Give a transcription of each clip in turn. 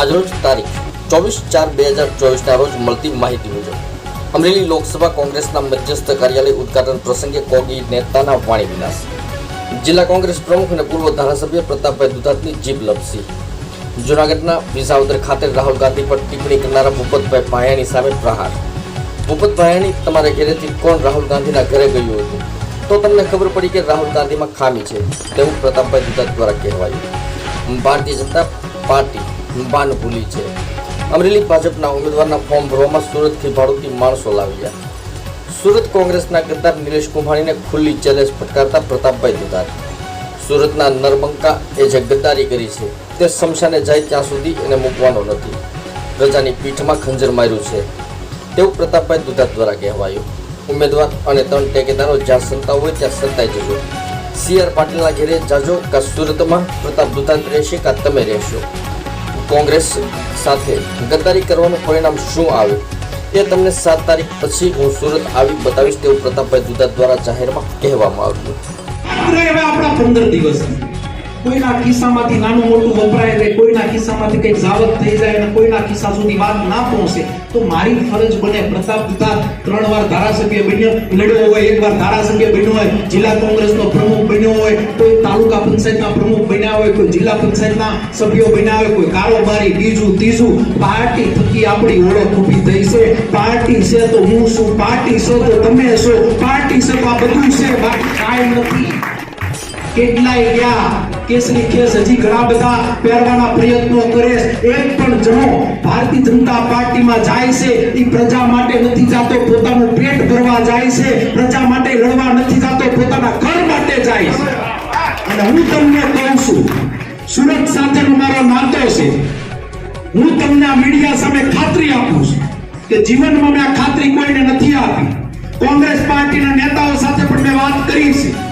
આજરોજ તારીખ ચોવીસ ચાર બે હજાર ચોવીસના રોજ મળતી માહિતી મુજબ અમરેલી લોકસભા કોંગ્રેસના મધ્યસ્થ કાર્યાલય ઉદઘાટન પ્રસંગે કોગી નેતાના વાણી વિલાસ. જિલ્લા કોંગ્રેસ પ્રમુખ અને પૂર્વ ધારાસભ્ય પ્રતાપભાઈ દુધાતની જીભ લપસી. જૂનાગઢના વિસાવદર ખાતે રાહુલ ગાંધી પર ટિપ્પણી કરનારા ભૂપતભાઈ પાયાણી સામે પ્રહાર. ભૂપત તમારા ઘરેથી કોણ રાહુલ ગાંધીના ઘરે ગયું હતું? તો તમને ખબર પડી કે રાહુલ ગાંધીમાં ખામી છે, તેવું પ્રતાપભાઈ દુધાત દ્વારા કહેવાયું. ભારતીય જનતા પાર્ટી બાન ભૂલી છે. અમરેલી ભાજપના ઉમેદવારના ફોર્મ ભરવામાં સુરતથી ભાડુતી માણસો લાવ્યા સુરત કોંગ્રેસના ગદ્દાર નિલેશ કુંભાણીને ખુલ્લી ચેલેન્જ ફટકારતા પ્રતાપભાઈ દુધાત સુરતના નરબંકા એ જે ગદ્દારી કરી છે, તે શમશાને જાય ત્યાં સુધી એને મૂકવાનો નથી. પ્રજાની પીઠમાં ખંજર માર્યું છે. તેવું પ્રતાપભાઈ દુધાત દ્વારા કહેવાયું. ઉમેદવાર અને ત્રણ ટેકેદારો જ્યાં સંતા હોય ત્યાં સંતાઈ જજો. સી આર પાટીલના ઘેરે જાજો કા સુરતમાં પ્રતાપ દુધાત રહેશે કા તમે રહેશો? કોંગ્રેસ સાથે ગદ્દારી કરવાનું પરિણામ શું આવે એ તમને સાત તારીખ પછી હું સુરત આવી બતાવીશ તેવું પ્રતાપભાઈ દુધા દ્વારા જાહેરમાં કહેવામાં આવ્યું આપણા પંદર દિવસ કોઈના ખિસ્સામાંથી નાનું મોટું વપરાય એટલે કોઈના ખિસ્સામાંથી કંઈક જાવત થઈ જાય અને કોઈના ખિસ્સા સુધી વાત ના પહોંચે, તો મારી ફરજ બને પ્રતાપ પિતા ત્રણ વાર ધારાસભ્ય બન્યો, લડ્યો હોય, એક વાર ધારાસભ્ય બન્યો હોય, જિલ્લા કોંગ્રેસનો પ્રમુખ બન્યો હોય કોઈ તાલુકા પંચાયતના પ્રમુખ બન્યા હોય, કોઈ જિલ્લા પંચાયતના સભ્યો બન્યા હોય, કોઈ કારોબારી, બીજું, ત્રીજું, પાર્ટી થકી આપણી ઓળખ ઊભી થઈ છે. પાર્ટી છે તો હું શું પાર્ટી છે તો તમે છો, પાર્ટી છે આ બધું છે. બાકી કાંઈ નથી. કેટલાય ગયા કેસરી કેસ હજી ઘણા બધા પહેરવાના પ્રયત્નો કરે એક પણ જણો ભારતીય જનતા પાર્ટીમાં જાય છે એ પ્રજા માટે નથી જાતો, પોતાનું પેટ ભરવા જાય છે, પ્રજા માટે લડવા નથી જાતો, પોતાના ઘર માટે જાય છે. અને હું તમને કહું છું, સુરત સાથેનો મારો નાતો છે. હું તમને આ મીડિયા સામે ખાતરી આપું છું કે જીવનમાં મેં આ ખાતરી કોઈને નથી આપી. કોંગ્રેસ પાર્ટીના નેતાઓ સાથે પણ મેં વાત કરી છે.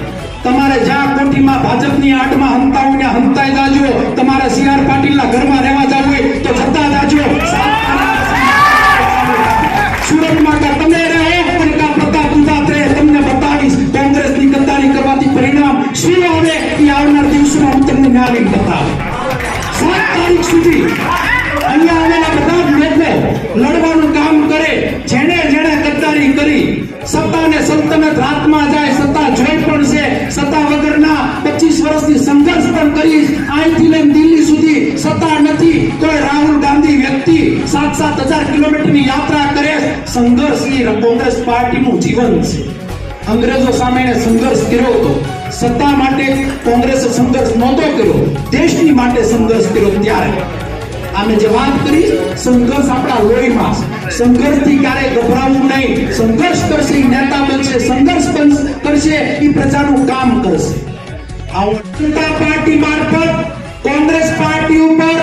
તમારે જ્યાં કોઠીમાં ભાજપની આઠમાં હંતા હોય ત્યાં હંતાઈ જાજો, તમારે સીઆર પાટીલના ઘરમાં રહેવા જવું હોય તો જતા જાજો. સુરતમાં કા તમે રહે અને કા પ્રતાપ ગુજરાત રહે, તમને બતાવીશ કોંગ્રેસની ગદ્દારી કરવાથી પરિણામ શું આવે એ આવનાર દિવસોમાં હું તમને ન્યાય બતાવું સાત તારીખ સુધી અહીંયા આવેલા બધા જ લોકો લડવાનું કામ કરે જેને જેને ગદ્દારી કરી સત્તા ને સલ્તનત હાથમાં જાય સત્તા જોઈ પણ છે સત્તા વગરના પચીસ વર્ષની સંઘર્ષ પણ કરીશ અહીંથી લઈને દિલ્હી સુધી સત્તા નથી તો રાહુલ ગાંધી વ્યક્તિ સાત સાત હજાર કિલોમીટરની યાત્રા કરે સંઘર્ષ એ કોંગ્રેસ પાર્ટીનું જીવન છે. અંગ્રેજો સામે સંઘર્ષ કર્યો હતો. સત્તા માટે કોંગ્રેસે સંઘર્ષ નહોતો કર્યો. દેશની માટે સંઘર્ષ કર્યો ત્યારે. આમે જે વાત કરી, સંઘર્ષ આપણા લોહીમાં સંઘર્ષથી ક્યારે ગભરાવું નહીં. સંઘર્ષ કરશે, નેતા બનશે, સંઘર્ષ કરશે એ પ્રજાનું કામ કરશે. જનતા પાર્ટી મારફત કોંગ્રેસ પાર્ટી ઉપર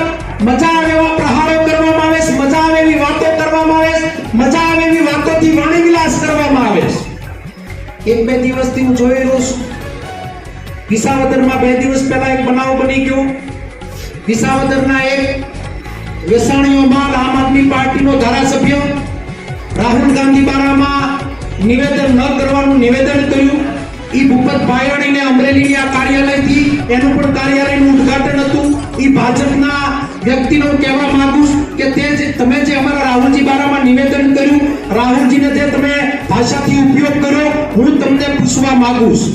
મજા આવે એવા પ્રહારો કરવામાં આવે છે, મજા આવે એવી વાતો કરવામાં આવે છે, મજા આવે એવી વાતોથી વાણી વિલાસ કરવામાં આવે છે. એક બે દિવસથી હું જોઈ રહ્યો છું. વિસાવદરમાં બે દિવસ પહેલા એક બનાવ બની ગયો. વિસાવદરના એક વેસાણીઓમાં આમ આદમી પાર્ટીનો ધારાસભ્ય રાહુલ ગાંધી બારામાં નિવેદન ન કરવાનું નિવેદન કર્યું. ઈ ભૂપત ભાયણીને અમરેલીની આ કાર્યાલયથી એનું પણ કાર્યાલયનું ઉદ્ઘાટન હતું. ઈ ભાજપના વ્યક્તિનો કહેવા માંગુ કે તે જે, તમે જે અમારા રાહુલજી બારામાં નિવેદન કર્યું, રાહુલજીને જે તમે ભાષાથી ઉપયોગ કર્યો હું તમને પૂછવા માંગુ છું.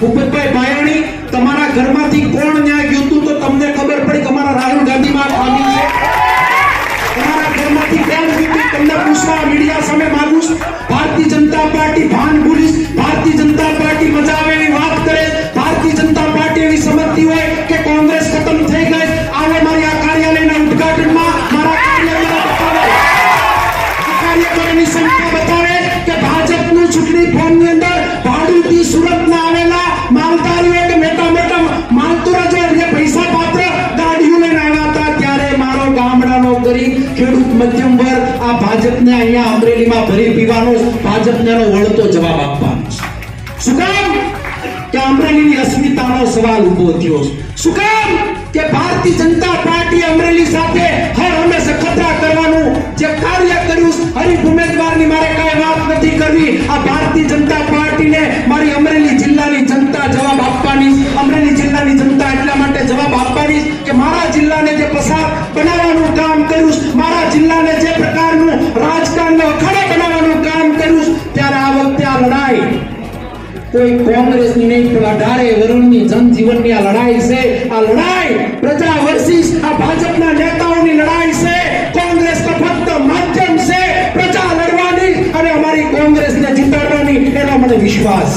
ભૂપતભાઈ ભાયણી, તમારા ઘરમાંથી કોણ ન્યાય ગયું હતું તો તમને ખબર પડી કે અમારા રાહુલ ગાંધીમાં આ ખામી છે. તમારા ઘરમાંથી કેમ તમને પૂછવા મીડિયા સામે માંગુ છું. ભારતીય ગામડાનો વર્ગ આ ભાજપને અહીંયા અમરેલીમાં ભરી પીવાનો ભાજપને એનો વળતો જવાબ આપવાનો છે. શું કામ? કે અમરેલીની અસ્મિતાનો સવાલ ઊભો થયો છે. શું કામ? કે ભારતીય જનતા પાર્ટી અમરેલી સાથે હર હંમેશા ખતરા કરવાનું જે કાર્ય કર્યું હરિ હરીફ ઉમેદવારની મારે કાંઈ વાત નથી કરવી. આ ભારતીય જનતા જિલ્લાને જે પ્રકારનું રાજકારણને અખાડે બનાવવાનું કામ કર્યું ત્યારે આ વખતે આ લડાઈ કોઈ કોંગ્રેસની નહીં, પણ અઢારે વરુણની જનજીવનની આ લડાઈ છે. આ લડાઈ પ્રજા વર્ષિસ આ ભાજપના નેતાઓની લડાઈ છે. કોંગ્રેસ તો ફક્ત માધ્યમ છે. પ્રજા લડવાની અને અમારી કોંગ્રેસને જીતાડવાની, એનો મને વિશ્વાસ.